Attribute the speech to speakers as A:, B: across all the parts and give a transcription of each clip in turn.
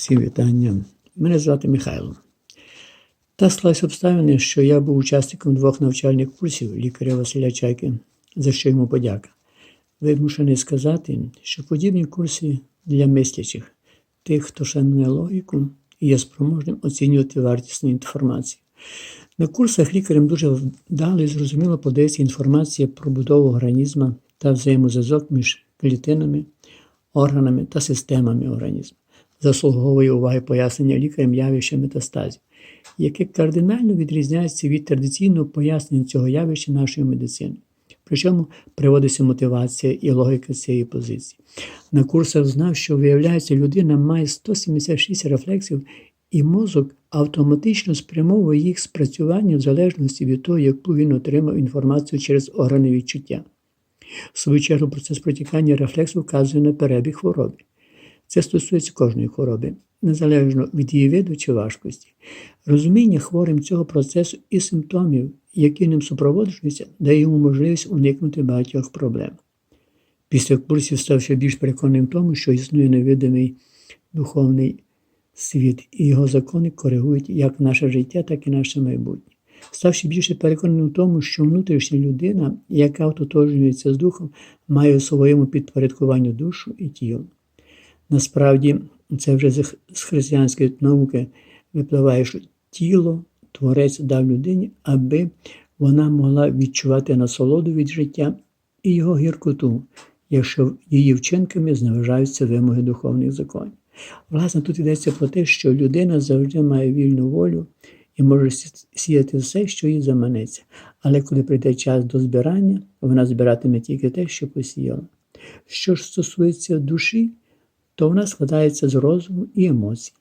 A: Всі вітання. Мене звати Михайло. Та склалися обставини, що я був учасником двох навчальних курсів лікаря Василя Чайки, за що йому подяка. Вимушений сказати, що подібні курси для мислячих, тих, хто шанує логіку і є спроможним оцінювати вартісну інформацію. На курсах лікарям дуже вдало і зрозуміло подається інформація про будову організму та взаємозв'язок між клітинами, органами та системами організму. Заслуговує уваги пояснення лікарям явища метастазів, яке кардинально відрізняється від традиційного пояснення цього явища нашої медицини. Причому приводиться мотивація і логіка цієї позиції. На курсах знав, що виявляється, людина має 176 рефлексів, і мозок автоматично спрямовує їх спрацювання в залежності від того, яку він отримав інформацію через органи відчуття. В свою чергу процес протікання рефлексу вказує на перебіг хвороби. Це стосується кожної хвороби, незалежно від її виду чи важкості. Розуміння хворим цього процесу і симптомів, які ним супроводжуються, дає йому можливість уникнути багатьох проблем. Після курсів став ще більш переконаним в тому, що існує невидимий духовний світ, і його закони коригують як наше життя, так і наше майбутнє. Став ще більше переконаним в тому, що внутрішня людина, яка ототожнюється з духом, має у своєму підпорядкуванню душу і тіло. Насправді, це вже з християнської науки випливає, що тіло творець дав людині, аби вона могла відчувати насолоду від життя і його гіркоту, якщо її вчинками зневажаються вимоги духовних законів. Власне, тут йдеться про те, що людина завжди має вільну волю і може сіяти все, що їй заманеться. Але коли прийде час до збирання, вона збиратиме тільки те, що посіяла. Що ж стосується душі, то вона складається з розуму і емоцій,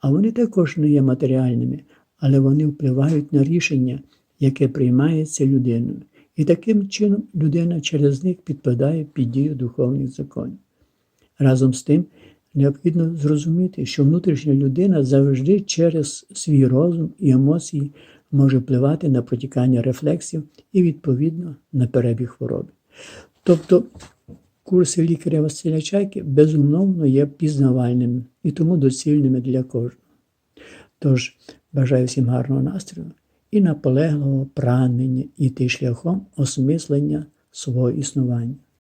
A: а вони також не є матеріальними, але вони впливають на рішення, яке приймається людиною. І таким чином людина через них підпадає під дію духовних законів. Разом з тим, необхідно зрозуміти, що внутрішня людина завжди через свій розум і емоції може впливати на протікання рефлексів і, відповідно, на перебіг хвороби. Тобто курси лікаря Василя Чайки безумовно є пізнавальними і тому доцільними для кожного. Тож бажаю всім гарного настрою і наполеглого прагнення іти шляхом осмислення свого існування.